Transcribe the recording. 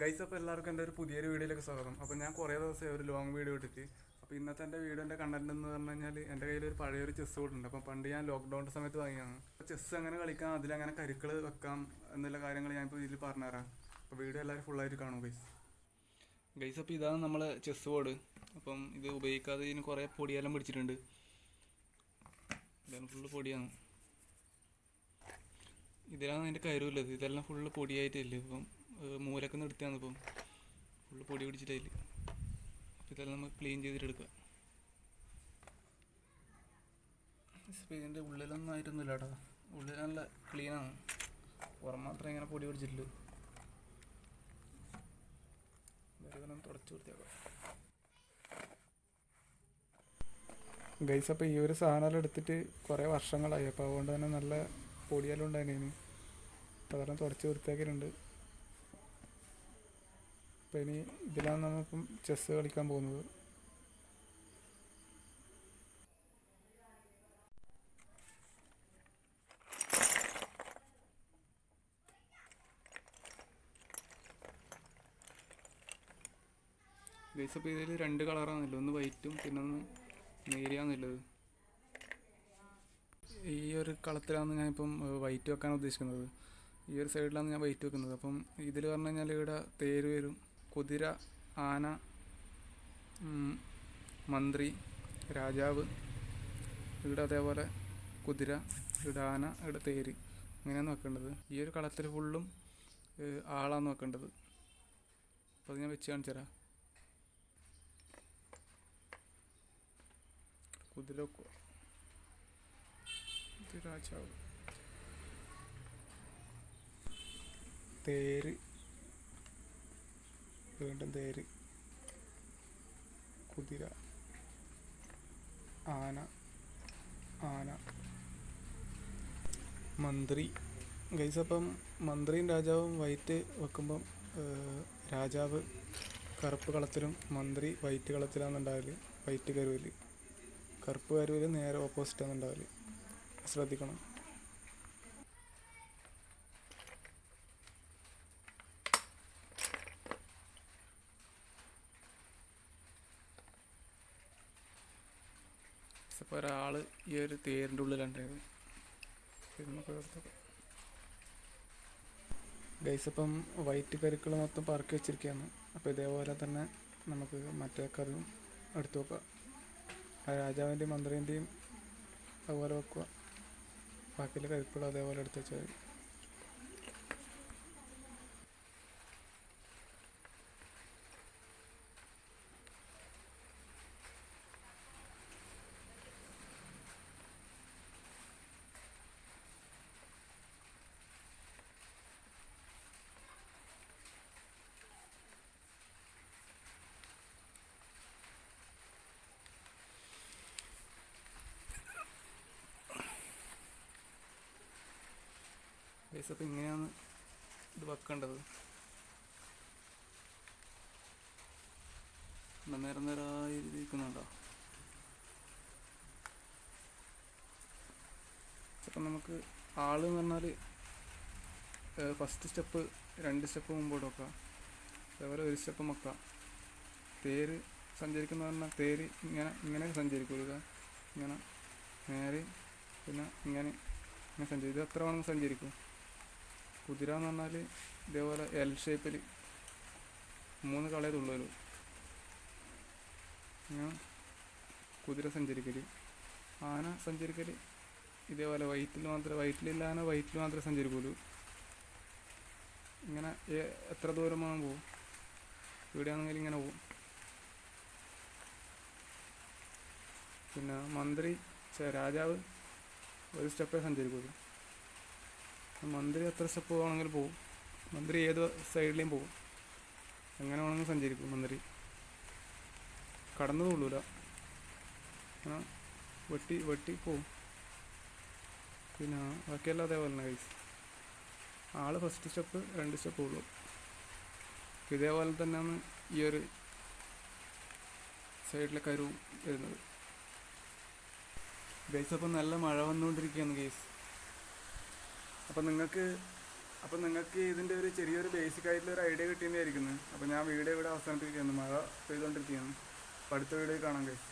Guys അപ്പോൾ എല്ലാവർക്കും എന്റെ ഒരു പുതിയൊരു വീഡിയോയിലേക്ക് സ്വാഗതം. അപ്പോൾ ഞാൻ കുറേ ദിവസമായി ഒരു ലോങ് വീഡിയോ ഇട്ടിട്ട്. അപ്പോൾ ഇന്നത്തെ എന്റെ വീഡിയോന്റെ കണ്ടന്റ് എന്ന് പറഞ്ഞു കഴിഞ്ഞാൽ എന്റെ കയ്യിൽ ഒരു പഴയൊരു ചെസ് ബോർഡ് ഉണ്ട്. അപ്പോൾ പണ്ട് ഞാൻ ലോക്ക്ഡൗണിന്റെ സമയത്ത് വാങ്ങിയാണ് അപ്പോൾ ചെസ് എങ്ങനെ കളിക്കാം അതിലെങ്ങനെ കരുക്കൾ വെക്കാം എന്നുള്ള കാര്യങ്ങൾ ഞാൻ ഇപ്പോൾ ഇതിൽ പറഞ്ഞുതരാം. അപ്പോൾ വീഡിയോ എല്ലാവരും ഫുള്ളായിട്ട് കാണും ഗൈസ് ഗൈസ് അപ്പോൾ ഇതാണ് നമ്മളെ ചെസ് ബോർഡ് അപ്പം ഇത് ഉപയോഗിക്കാതെ ഇതിന് കുറേ പൊടിയെല്ലാം പിടിച്ചിട്ടുണ്ട്. ഇതാണ് ഫുള്ള് പൊടിയാണ്. ഇതിലാണ് അതിന്റെ കരുവുള്ളത്. ഇതെല്ലാം ഫുള്ള് പൊടിയായിട്ടില്ലേ? ഇപ്പം മൂലൊക്കെ നിർത്തിയാണ് ഇപ്പം. ഫുള്ള് പൊടി പിടിച്ചിട്ടില്ല അപ്പോൾ ഇതെല്ലാം നമുക്ക് ക്ലീൻ ചെയ്തിട്ടെടുക്കുക. ഇപ്പം ഇതിന്റെ ഉള്ളിലൊന്നും ആയിട്ടൊന്നും കേട്ടോ ഉള്ളിൽ നല്ല ക്ലീനാണ് പുറം മാത്രം ഇങ്ങനെ പൊടി പിടിച്ചിട്ടുള്ളൂ തുടച്ചു വൃത്തിയാക്കാം. ഗൈസ് അപ്പോൾ ഈ ഒരു സാധനം എടുത്തിട്ട് കുറേ വർഷങ്ങളായി. അപ്പോൾ അതുകൊണ്ട് തന്നെ നല്ല പൊടിയെല്ലാം ഉണ്ടായിരുന്നു അപ്പോൾ അതെല്ലാം തുടച്ച് വൃത്തിയാക്കിയിട്ടുണ്ട്. അപ്പോൾ ഇനി ഇതിലാണ് നമ്മളിപ്പം ചെസ്സ് കളിക്കാൻ പോകുന്നത്. ഗൈസ് അപ്പോൾ ഇതിൽ രണ്ട് കളറാണല്ലോ ഒന്ന് വൈറ്റും പിന്നെ ഒന്ന് നേരിയാന്നുള്ളത്. ഈ ഒരു കളത്തിലാണ് ഞാനിപ്പം വൈറ്റ് വെക്കാൻ ഉദ്ദേശിക്കുന്നത്. ഈ ഒരു സൈഡിലാണ് ഞാൻ വൈറ്റ് വെക്കുന്നത്. അപ്പം ഇതിൽ പറഞ്ഞു കഴിഞ്ഞാൽ ഇവിടെ തേര് വരും. കുതിര ആന മന്ത്രി രാജാവ് ഇവിടെ അതേപോലെ കുതിര ഇവിടെ ആന ഇവിടെ തേര്. ഇങ്ങനെയാണ് വെക്കേണ്ടത് ഈ ഒരു കളത്തിൽ ഫുള്ളും ആളാണ് വെക്കേണ്ടത് അപ്പോൾ അത് ഞാൻ വെച്ച് കാണിച്ചു തരാം. കുതിര രാജാവ്. തേര്. വീണ്ടും തേര്. കുതിര. ആന. ആന. മന്ത്രി. ഗൈസ് അപ്പം മന്ത്രിയും രാജാവും വൈറ്റ് വെക്കുമ്പം രാജാവ് കറുപ്പ് കളത്തിലും മന്ത്രി വൈറ്റ് കളത്തിലാണ് ഉണ്ടാവൽ. വൈറ്റ് കരുവൽ. കറുപ്പ് കരുവൽ നേരെ ഓപ്പോസിറ്റാണ് ഉണ്ടാവൽ. ശ്രദ്ധിക്കണം. ഇപ്പോൾ ഒരാൾ ഈ ഒരു തേരിന്റെ ഉള്ളിൽ ഉണ്ടായിരുന്നു ഗൈസ് ഇപ്പം വൈറ്റ് കരുക്കൾ മൊത്തം പറക്കി വെച്ചിരിക്കുകയാണ് അപ്പോൾ ഇതേപോലെ തന്നെ നമുക്ക് മറ്റേ കറിയും എടുത്തു വെക്കാം. രാജാവിന്റെയും മന്ത്രിന്റെയും അതുപോലെ വെക്കുക. ബാക്കിയുള്ള കരുക്കളും അതേപോലെ എടുത്ത് വെച്ചാൽ മതി. ഗൈസ് അപ്പോൾ ഇങ്ങനെയാണ് ഇത് വെക്കേണ്ടത്. നേരം നേരമായി അപ്പം നമുക്ക് ആൾ എന്ന് പറഞ്ഞാൽ ഫസ്റ്റ് സ്റ്റെപ്പ് രണ്ട് സ്റ്റെപ്പ് മുമ്പോട്ട് വെക്കാം. അതേപോലെ ഒരു സ്റ്റെപ്പ് വെക്കാം. തേര് സഞ്ചരിക്കുന്ന പറഞ്ഞാൽ തേര് ഇങ്ങനെ ഇങ്ങനെ സഞ്ചരിക്കും ഇത്. ഇങ്ങനെ നേരെ പിന്നെ ഇങ്ങനെ ഇങ്ങനെ സഞ്ചരിക്കും. ഇത് എത്ര വേണമെങ്കിൽ സഞ്ചരിക്കും. കുതിര എന്ന് പറഞ്ഞാൽ ഇതേപോലെ എൽ ഷേപ്പിൽ മൂന്ന് കളയേ തുള്ളൂ ഞാൻ കുതിര സഞ്ചരിക്കൽ ആന സഞ്ചരിക്കൽ ഇതേപോലെ വൈറ്റിൽ മാത്രമേ വൈറ്റിലില്ല ആന വൈറ്റിൽ മാത്രമേ സഞ്ചരിക്കുള്ളൂ. ഇങ്ങനെ എത്ര ദൂരം വേണം പോകും ഇവിടെയാണെങ്കിൽ ഇങ്ങനെ പോകും പിന്നെ മന്ത്രി രാജാവ് ഒരു സ്റ്റെപ്പേ സഞ്ചരിക്കുള്ളൂ. മന്ത്രി എത്ര സ്റ്റെപ്പ് വേണമെങ്കിലും പോകും മന്ത്രി ഏത് സൈഡിലേയും പോകും എങ്ങനെ വേണമെങ്കിലും സഞ്ചരിക്കും മന്ത്രി. കടന്നു കൊള്ളൂല. വെട്ടി വെട്ടി പോവും. പിന്നെ ബാക്കിയെല്ലാം അതേപോലെ തന്നെ കഴിച്ചു ആൾ ഫസ്റ്റ് സ്റ്റെപ്പ് രണ്ട് സ്റ്റെപ്പ് ഉള്ളൂ ഇതേപോലെ തന്നെയാണ് ഈ ഒരു സൈഡിലെ കരുവും വരുന്നത്. ഗൈസ് അപ്പം നല്ല മഴ വന്നുകൊണ്ടിരിക്കുകയാണ് ഗൈസ് അപ്പം നിങ്ങൾക്ക് അപ്പം നിങ്ങൾക്ക് ഇതിന്റെ ഒരു ചെറിയൊരു ബേസിക് ആയിട്ടുള്ള ഒരു ഐഡിയ കിട്ടിയെന്നായിരിക്കുന്നു. അപ്പോൾ ഞാൻ വീഡിയോ ഇവിടെ അവസാനിപ്പിക്കുകയാണ്. മഴ പെയ്തുകൊണ്ടിരിക്കുകയാണ്. അപ്പോൾ അടുത്ത വീഡിയോ കാണാം കഴിച്ചു